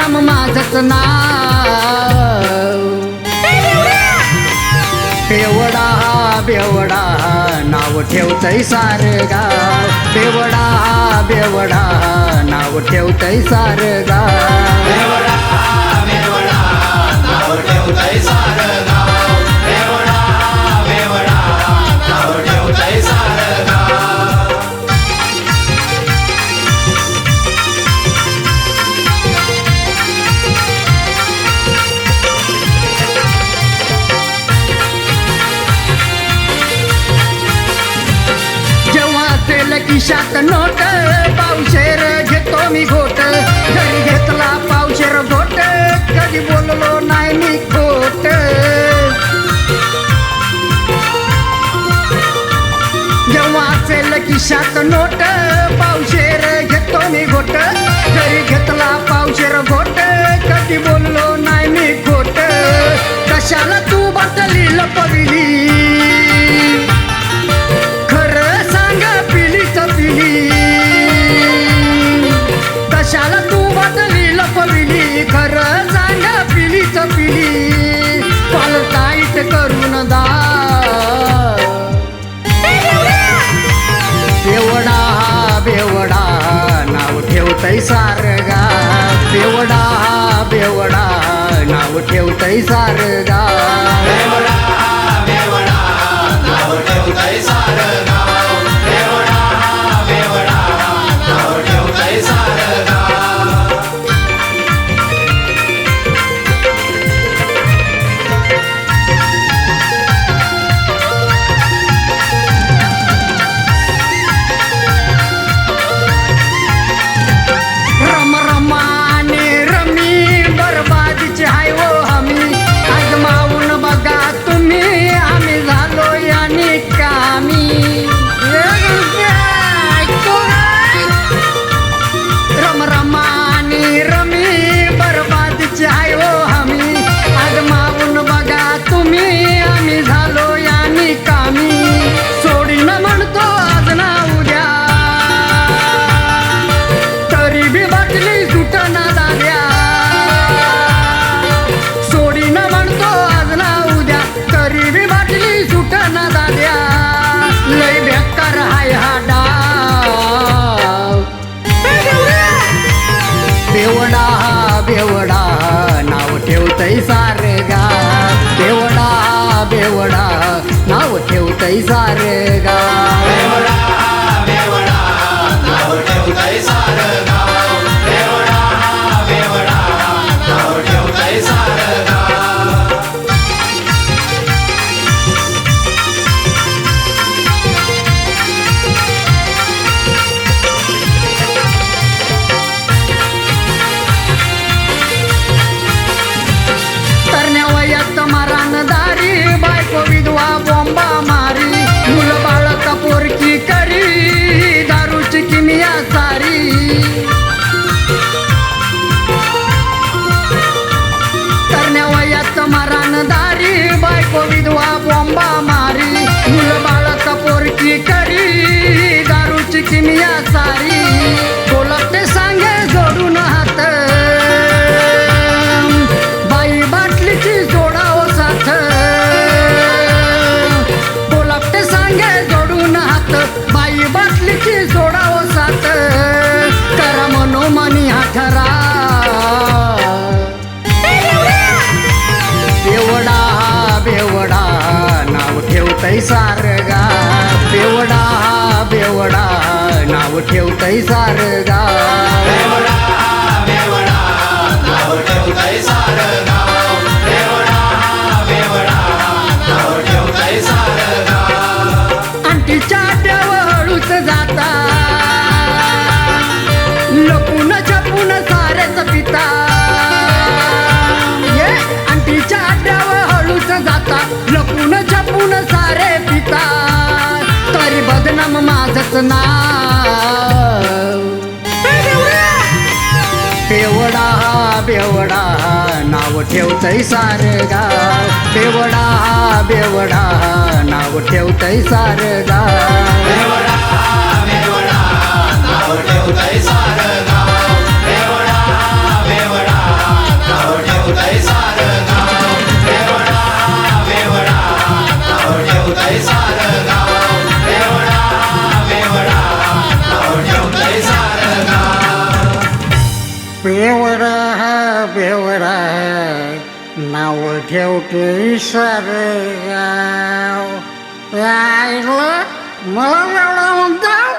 नाम बदनाम माझच नाव. बेवडा बेवडा नाव ठेवतय सार गाव बेवडा हा बेवडा नाव ठेवतय सार गाव बेवडा बेवडा नाव ठेवतय सार नोट पावशेर घेतो मी घोट. घरी घेतला पावशेर घोट. कधी बोललो नाही मी खोट. जेव्हा असेल नोट पावशेर घेतो मी घोट. घरी घेतला पावशेर घोट. कधी बोललो नाही मी खोट. कशाला तू बसली लपविली? ठेवतय सारदा बेवडा बेवडा नाव ठेवतय सारे गा बेवडा बेवडा नाव ठेवतय सारे गा सारी बोलत सांगे जोडून हात. बाई बाटलीची जोडाव साथ. बोलापटे सांगे जोडून हात. बाई बाटलीची जोडाव साथ. करा मनोमनी हा ठरा बेवडा बेवडा. नाव ठेवतय सार नाव ठेवतय सार सारं गाव अंटीच्या जाता. लपून छपून सारेच पिता. ये अंटीच्या आड्यावर जाता. लपून छपून सारे पिता. तरी बदनाम माझच ना बेवडा नाव ठेवतय सार गाव बेवडा बेवडा नाव ठेवतय सार गाव बेवडा बेवडा नाव ठेवतय सारं बेवडा बेवडा नाव ठेवतोय सार गाव. ऐकलं मला